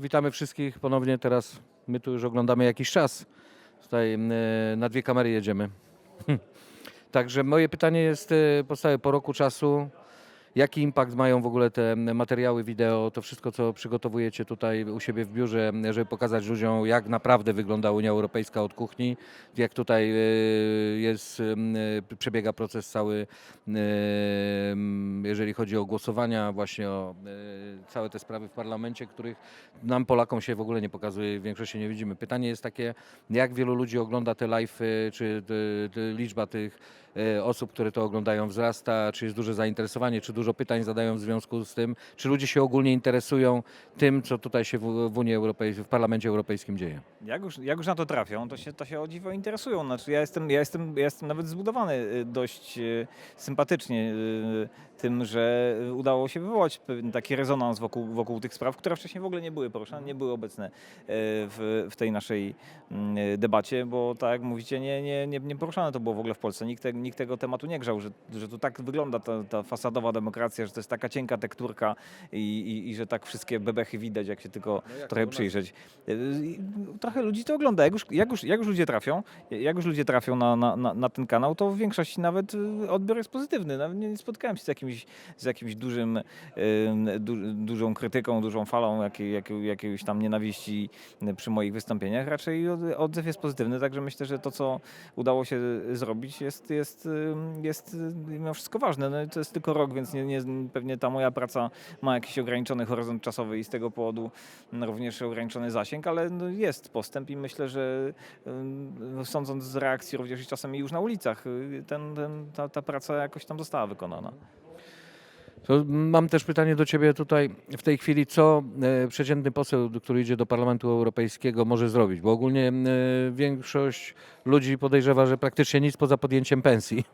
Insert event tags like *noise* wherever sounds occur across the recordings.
Witamy wszystkich ponownie. Teraz my tu już oglądamy jakiś czas. Tutaj e, na dwie kamery jedziemy. *laughs* Także moje pytanie jest e, powstaje po roku czasu. Jaki impact mają w ogóle te materiały wideo, to wszystko, co przygotowujecie tutaj u siebie w biurze, żeby pokazać ludziom, jak naprawdę wygląda Unia Europejska od kuchni, jak tutaj e, jest, e, przebiega proces cały, em, jeżeli chodzi o głosowania, właśnie o e, całe te sprawy w parlamencie, których nam Polakom się w ogóle nie pokazuje, w większości nie widzimy. Pytanie jest takie, jak wielu ludzi ogląda te live, czy liczba tych e, osób, które to oglądają wzrasta, czy jest duże zainteresowanie, czy dużo pytań zadają w związku z tym, czy ludzie się ogólnie interesują tym, co tutaj się w, w Unii Europejskiej, w Parlamencie Europejskim dzieje. Jak już, jak już na to trafią, to się, to się o dziwo interesują. Znaczy, ja, jestem, ja, jestem, ja jestem nawet zbudowany y, dość y, sympatycznie y, tym, że udało się wywołać pewien taki rezonans wokół, wokół tych spraw, które wcześniej w ogóle nie były poruszane, nie były obecne w, w tej naszej mm, debacie, bo tak jak mówicie, nie, nie, nie, nie poruszane to było w ogóle w Polsce. Nikt, nikt tego tematu nie grzał, że, że to tak wygląda ta, ta fasadowa demokracja, że to jest taka cienka tekturka i, i, i że tak wszystkie bebechy widać, jak się tylko No jak trochę przyjrzeć. Y, Trochę ludzi to ogląda. Jak już, jak już, jak już ludzie trafią, jak już ludzie trafią na, na, na, ten kanał, to w większości nawet y, odbiór jest pozytywny. Nawet nie spotkałem się z jakimś, z jakimś dużym, y, du, dużą krytyką, dużą falą jakiej, jakiej, jakiejś tam nienawiści przy moich wystąpieniach. Raczej od- odzew jest pozytywny, także myślę, że to, co udało się zrobić jest, jest, y, jest y, mimo wszystko ważne. No, to jest tylko rok, więc nie, nie, pewnie ta moja praca ma jakiś ograniczony horyzont czasowy i z tego powodu również ograniczony zasięg, ale no jest postęp i myślę, że sądząc z reakcji również czasami już na ulicach, y, ten, ten, ta, ta praca jakoś tam została wykonana. To mam też pytanie do Ciebie tutaj w tej chwili, co e, przeciętny poseł, który idzie do Parlamentu Europejskiego może zrobić? Bo ogólnie e, większość ludzi podejrzewa, że praktycznie nic poza podjęciem pensji.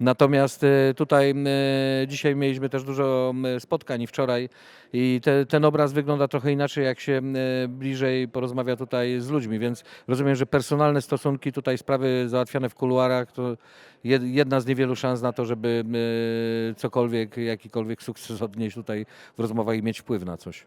Natomiast e, tutaj e, dzisiaj mieliśmy też dużo spotkań i wczoraj i te, ten obraz wygląda trochę inaczej, jak się m, bliżej porozmawia tutaj z ludźmi, więc rozumiem, że personalne stosunki, tutaj sprawy załatwiane w kuluarach, to jed- jedna z niewielu szans na to, żeby e, cokolwiek, jakikolwiek sukces odnieść tutaj w rozmowach i mieć wpływ na coś.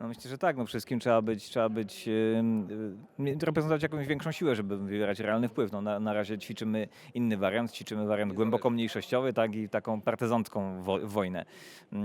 No myślę, że tak, no wszystkim trzeba być, trzeba być, yy, reprezentować jakąś większą siłę, żeby wywierać realny wpływ. No, na, na razie ćwiczymy inny wariant, ćwiczymy wariant głęboko mniejszościowy, tak i taką partyzancką wo, wojnę. Yy,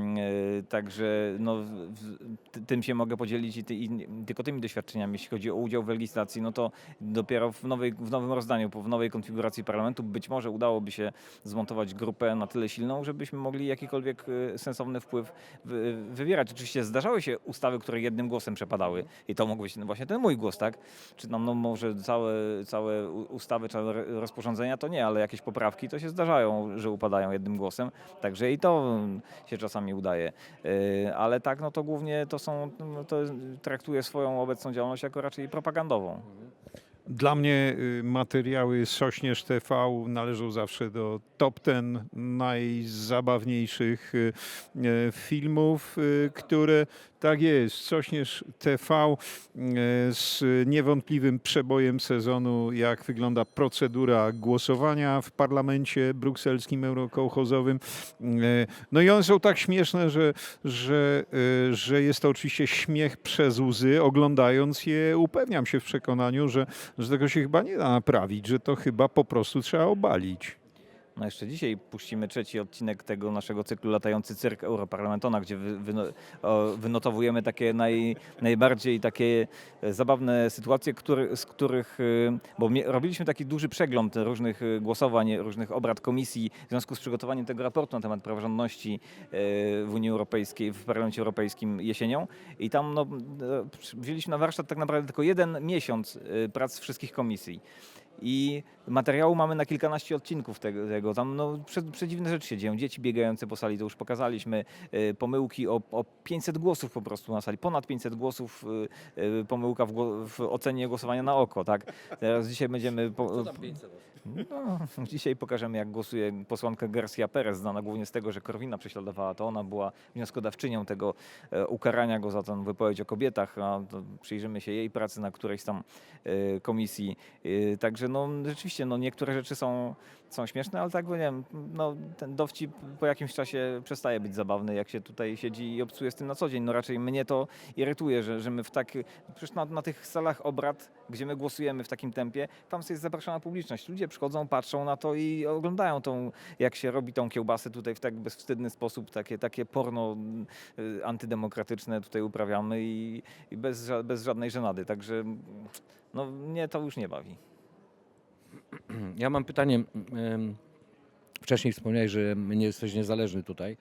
także no, w, w, ty- tym się mogę podzielić i, ty, i tylko tymi doświadczeniami, jeśli chodzi o udział w legislacji, no to dopiero w, nowej, w nowym rozdaniu, po- w nowej konfiguracji parlamentu być może udałoby się zmontować grupę na tyle silną, żebyśmy mogli jakikolwiek yy, sensowny wpływ wy, wywierać. Oczywiście zdarzały się ustawy, które jednym głosem przepadały i to mógł być no właśnie ten mój głos, tak? Czy tam no może całe, całe ustawy, całe rozporządzenia to nie, ale jakieś poprawki to się zdarzają, że upadają jednym głosem, także i to mm, się czasami udaje. Yy, Ale tak, no to głównie to są, no to traktuję swoją obecną działalność jako raczej propagandową. Dla mnie y, materiały Sośnierz TV należą zawsze do top ten najzabawniejszych y, y, filmów, które tak jest. Sośnierz TV z niewątpliwym przebojem sezonu, jak wygląda procedura głosowania w parlamencie brukselskim eurokołchozowym. No i one są tak śmieszne, że, że, że jest to oczywiście śmiech przez łzy. Oglądając je upewniam się w przekonaniu, że, że tego się chyba nie da naprawić, że to chyba po prostu trzeba obalić. No jeszcze dzisiaj puścimy trzeci odcinek tego naszego cyklu Latający Cyrk Europarlamentona, gdzie wynotowujemy takie naj, najbardziej takie e, zabawne sytuacje, który, z których, e, bo robiliśmy taki duży przegląd różnych e, głosowań, różnych obrad komisji w związku z przygotowaniem tego raportu na temat praworządności w Unii Europejskiej, w Parlamencie Europejskim jesienią i tam no, wzięliśmy na warsztat tak naprawdę tylko jeden miesiąc prac wszystkich komisji. I materiału mamy na kilkanaście odcinków tego. tego. Tam no, prze, przedziwne rzeczy się dzieją. Dzieci biegające po sali, to już pokazaliśmy. Y, pomyłki o, o 500 głosów po prostu na sali. Ponad 500 głosów y, y, pomyłka w, gło- w ocenie głosowania na oko. Tak? Teraz dzisiaj będziemy... Po, no, dzisiaj pokażemy, jak głosuje posłanka Garcia Perez, znana głównie z tego, że Korwina prześladowała. To ona była wnioskodawczynią tego e, ukarania go za tę wypowiedź o kobietach. Przyjrzymy się jej pracy na którejś tam e, komisji. E, Także Także no, rzeczywiście no, niektóre rzeczy są, są śmieszne, ale tak, bo nie wiem, no, ten dowcip po jakimś czasie przestaje być zabawny, jak się tutaj siedzi i obcuje z tym na co dzień. No raczej mnie to irytuje, że, że my w tak, przecież na, na tych salach obrad, gdzie my głosujemy w takim tempie, tam jest zapraszana publiczność. Ludzie przychodzą, patrzą na to i oglądają tą, jak się robi tą kiełbasę tutaj w tak bezwstydny sposób, takie, takie porno y, antydemokratyczne tutaj uprawiamy i, i bez, bez żadnej żenady. Także no, mnie to już nie bawi. *clears throat* Ja mam pytanie. Wcześniej wspomniałeś, że nie jesteś niezależny tutaj.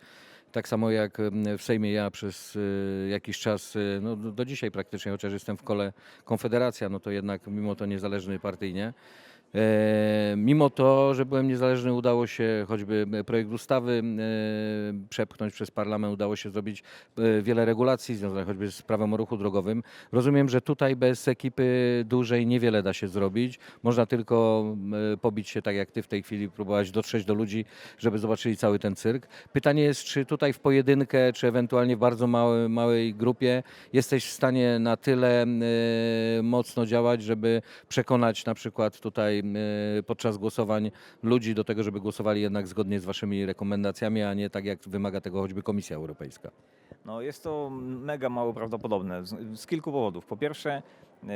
Tak samo jak w Sejmie ja przez e, jakiś czas, e, no do dzisiaj praktycznie, chociaż jestem w kole Konfederacja, no to jednak mimo to niezależny partyjnie. E, mimo to, że byłem niezależny, udało się choćby projekt ustawy e, przepchnąć przez parlament, udało się zrobić e, wiele regulacji związanych choćby z prawem o ruchu drogowym. Rozumiem, że tutaj bez ekipy dużej niewiele da się zrobić. Można tylko e, pobić się tak jak ty w tej chwili, próbować dotrzeć do ludzi, żeby zobaczyli cały ten cyrk. Pytanie jest, czy tutaj w pojedynkę, czy ewentualnie w bardzo małej, grupie jesteś w stanie na tyle e, mocno działać, żeby przekonać na przykład tutaj e, podczas głosowań ludzi do tego, żeby głosowali jednak zgodnie z waszymi rekomendacjami, a nie tak jak wymaga tego choćby Komisja Europejska. No, jest to mega mało prawdopodobne z, z kilku powodów. Po pierwsze, yy,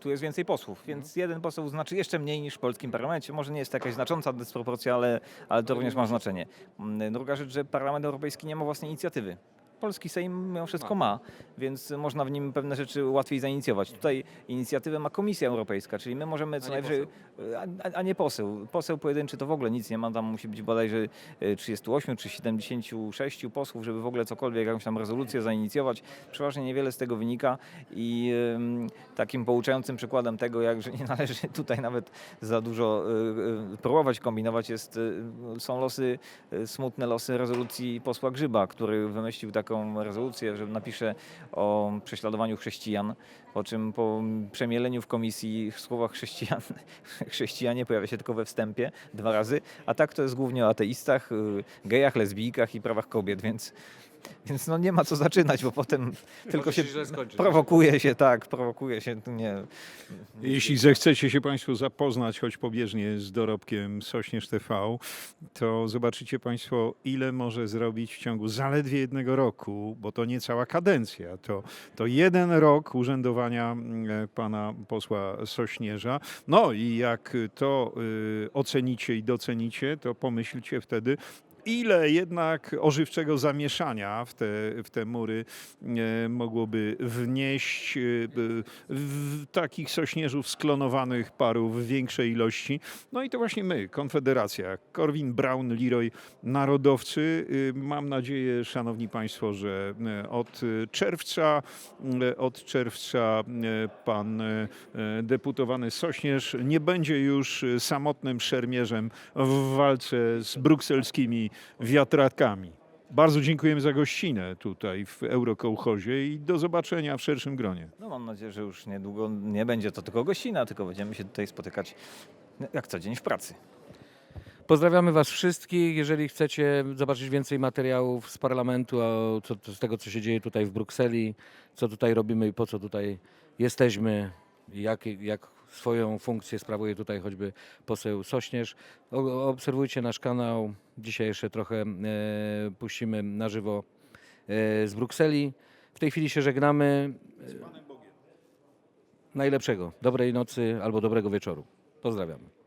tu jest więcej posłów, więc jeden poseł znaczy jeszcze mniej niż w polskim parlamencie. Może nie jest to jakaś znacząca dysproporcja, ale, ale to również ma znaczenie. Mm, Druga rzecz, że Parlament Europejski nie ma własnej inicjatywy. Polski Sejm mimo wszystko ma, więc można w nim pewne rzeczy łatwiej zainicjować. Tutaj inicjatywę ma Komisja Europejska, czyli my możemy co nie najwyżej, a, a- nie poseł. Poseł pojedynczy to w ogóle nic nie ma, tam musi być bodajże e, 38 czy 76 posłów, żeby w ogóle cokolwiek, jakąś tam rezolucję zainicjować. Przeważnie niewiele z tego wynika i em, takim pouczającym przykładem tego, jak, że nie należy tutaj nawet za dużo e, e, próbować kombinować jest, e, są losy, e, smutne losy rezolucji posła Grzyba, który wymyślił taką rezolucję, że napisze o prześladowaniu chrześcijan, po czym po przemieleniu w komisji słowa chrześcijan, *laughs* chrześcijanie pojawia się tylko we wstępie dwa razy, a tak to jest głównie o ateistach, y, gejach, lesbijkach i prawach kobiet, więc, *laughs* więc no nie ma co zaczynać, bo potem tylko się prowokuje się, tak, prowokuje się, nie... Jeśli zechcecie się Państwo zapoznać choć pobieżnie z dorobkiem Sośnierz TV, to zobaczycie Państwo, ile może zrobić w ciągu zaledwie jednego roku, bo to nie cała kadencja, to, to jeden rok urzędowania mm, pana posła Sośnierza. No i jak to y, ocenicie i docenicie, to pomyślcie wtedy, ile jednak ożywczego zamieszania w te, w te mury e, mogłoby wnieść e, b- w takich sośnierzów sklonowanych paru w większej ilości. No i to właśnie my, Konfederacja, Korwin Braun, Leroy, Narodowcy. Mam nadzieję, Szanowni Państwo, że e, od e, czerwca, e, od czerwca e, pan e, e, deputowany Sośnierz nie będzie już e, samotnym szermierzem w walce z brukselskimi wiatrakami. Bardzo dziękujemy za gościnę tutaj w Eurokołchozie i do zobaczenia w szerszym gronie. No mam nadzieję, że już niedługo nie będzie to tylko gościna, tylko będziemy się tutaj spotykać jak co dzień w pracy. Pozdrawiamy Was wszystkich. Jeżeli chcecie zobaczyć więcej materiałów z parlamentu, o co, z tego, co się dzieje tutaj w Brukseli, co tutaj robimy i po co tutaj jesteśmy, i jak, jak swoją funkcję sprawuje tutaj choćby poseł Sośnierz, o- obserwujcie nasz kanał. Dzisiaj jeszcze trochę e, puścimy na żywo e, z Brukseli. W tej chwili się żegnamy. Najlepszego. Dobrej nocy albo dobrego wieczoru. Pozdrawiamy.